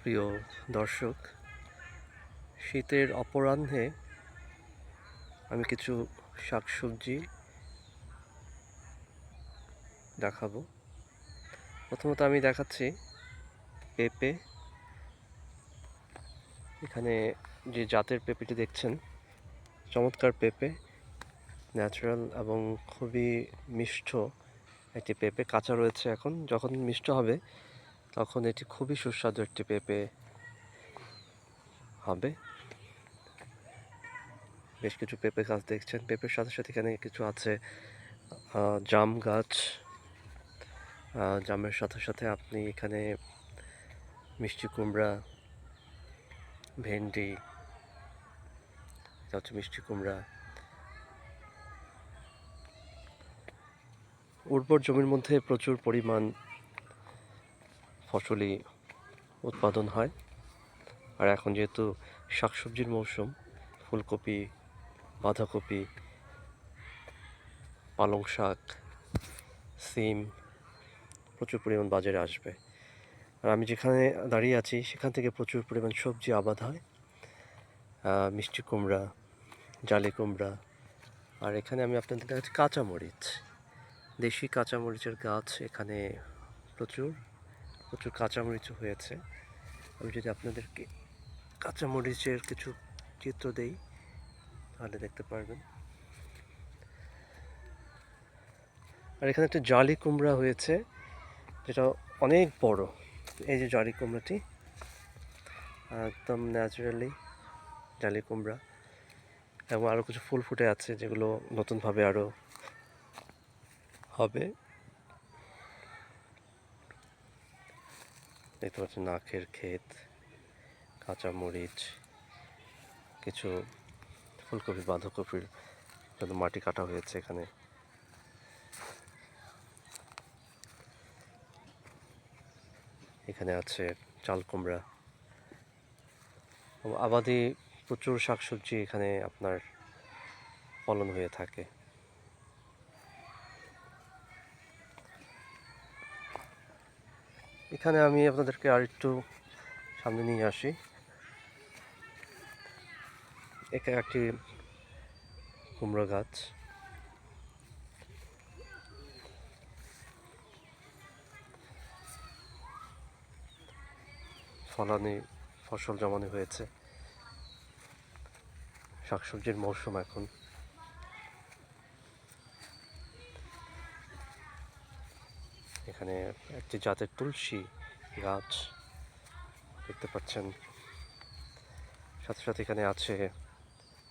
প্রিয় দর্শক, শীতের অপরাহ্নে আমি কিছু শাকসবজি দেখাবো। প্রথমত আমি দেখাচ্ছি পেঁপে। এখানে যে জাতের পেঁপেটি দেখছেন, চমৎকার পেঁপে, ন্যাচারাল এবং খুবই মিষ্ট একটি পেঁপে, কাঁচা রয়েছে এখন। যখন মিষ্ট হবে তখন এটি খুবই সুস্বাদু একটি পেঁপে হবে। বেশ কিছু পেঁপে গাছ দেখছেন। পেঁপের সাথে সাথে এখানে কিছু আছে জাম গাছ। জামের সাথে সাথে আপনি এখানে মিষ্টি কুমড়া, ভেন্ডি হচ্ছে মিষ্টি কুমড়া। উর্বর জমির মধ্যে প্রচুর পরিমাণ ফসলই উৎপাদন হয়। আর এখন যেহেতু শাকসবজির মৌসুম, ফুলকপি, বাঁধাকপি, পালং শাক, সিম প্রচুর পরিমাণ বাজারে আসবে। আর আমি যেখানে দাঁড়িয়ে আছি, সেখান থেকে প্রচুর পরিমাণ সবজি আবাদ হয়। মিষ্টি কুমড়া, জালি কুমড়া, আর এখানে আমি আপনাদের দেখাচ্ছি কাঁচামরিচ। দেশি কাঁচামরিচের গাছ এখানে প্রচুর। প্রচুর কাঁচামরিচও হয়েছে। আমি যদি আপনাদেরকে কাঁচামরিচের কিছু চিত্র দেই, তাহলে দেখতে পারবেন। আর এখানে একটা জালি কুমড়া হয়েছে, যেটা অনেক বড়। এই যে জালি কুমড়াটি, একদম ন্যাচারালি জালি কুমড়া। এবং আরও কিছু ফুল ফুটে আছে, যেগুলো নতুনভাবে আরও হবে। দেখতে পাচ্ছেন নাকের ক্ষেত, কাঁচা মরিচ, কিছু ফুলকপি, বাঁধাকপির মাটি কাটা হয়েছে এখানে। এখানে আছে চাল কুমড়া। আবাদি প্রচুর শাকসবজি এখানে আপনার ফলন হয়ে থাকে। এখানে আমি আপনাদেরকে আর একটু সামনে নিয়ে আসি। এখানে একটি কুমড়ো গাছ। ফলানি, ফসল জমানো হয়েছে। শাকসবজির মৌসুম এখন। এখানে একটি জাতের তুলসী গাছ দেখতে পাচ্ছেন। সাথে সাথে এখানে আছে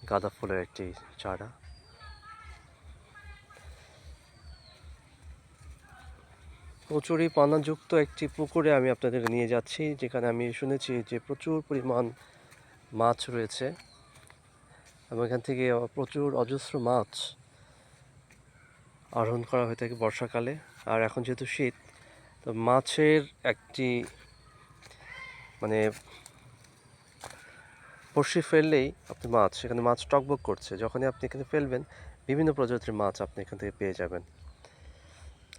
গাঁদা ফুলের একটি চারা। কচুরি পানাযুক্ত একটি পুকুরে আমি আপনাদের নিয়ে যাচ্ছি, যেখানে আমি শুনেছি যে প্রচুর পরিমাণ মাছ রয়েছে এবং এখান থেকে প্রচুর অজস্র মাছ আরোহণ করা হয়ে থাকে বর্ষাকালে। আর এখন যেহেতু শীত, তো মাছের একটি মানে বড়শি ফেললেই আপনি মাছ, সেখানে মাছ টকবক করছে। যখনই আপনি এখানে ফেলবেন, বিভিন্ন প্রজাতির মাছ আপনি এখান থেকে পেয়ে যাবেন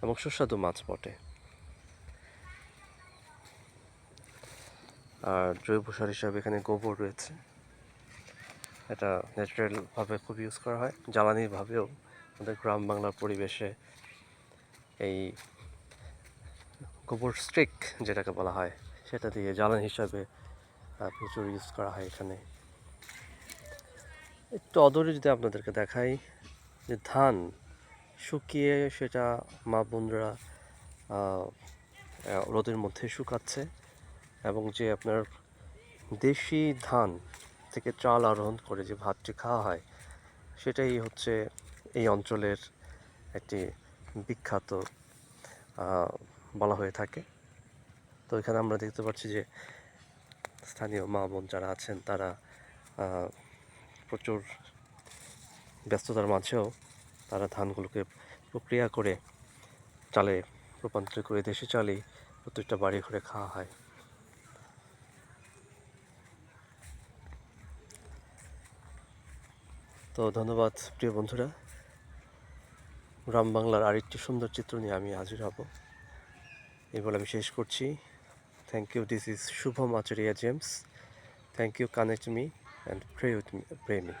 এবং সুস্বাদু মাছ বটে। আর জৈব সার হিসাবে এখানে গোবর রয়েছে। এটা ন্যাচারালভাবে খুব ইউজ করা হয়। জ্বালানিভাবেও আমাদের গ্রাম বাংলার পরিবেশে এই গোবর স্ট্রিক যেটাকে বলা হয়, সেটা দিয়ে জ্বালানি হিসাবে প্রচুর ইউজ করা হয় এখানে। একটু অদূরে যদি আপনাদেরকে দেখাই, যে ধান শুকিয়ে সেটা মা বোনরা রোদের মধ্যে শুকাচ্ছে, এবং যে আপনার দেশি ধান থেকে চাল আরোহণ করে যে ভাতটি খাওয়া হয়, সেটাই হচ্ছে এই অঞ্চলের একটি বিখ্যাত বলা হয়ে থাকে। তো এখানে আমরা দেখতে পাচ্ছি যে স্থানীয় মা বোন যারা আছেন, তারা প্রচুর ব্যস্ততার মাঝেও তারা ধানগুলোকে প্রক্রিয়া করে চালে রূপান্তরিত করে দেশি চালে প্রত্যেকটা বাড়ি ঘরে খাওয়া হয়। তো ধন্যবাদ প্রিয় বন্ধুরা। গ্রাম বাংলার আরেকটি সুন্দর চিত্র নিয়ে আমি হাজির হব। এই বলে আমি শেষ করছি। Thank you this is Shubham Acharya James. Thank you connect me and pray with me pray me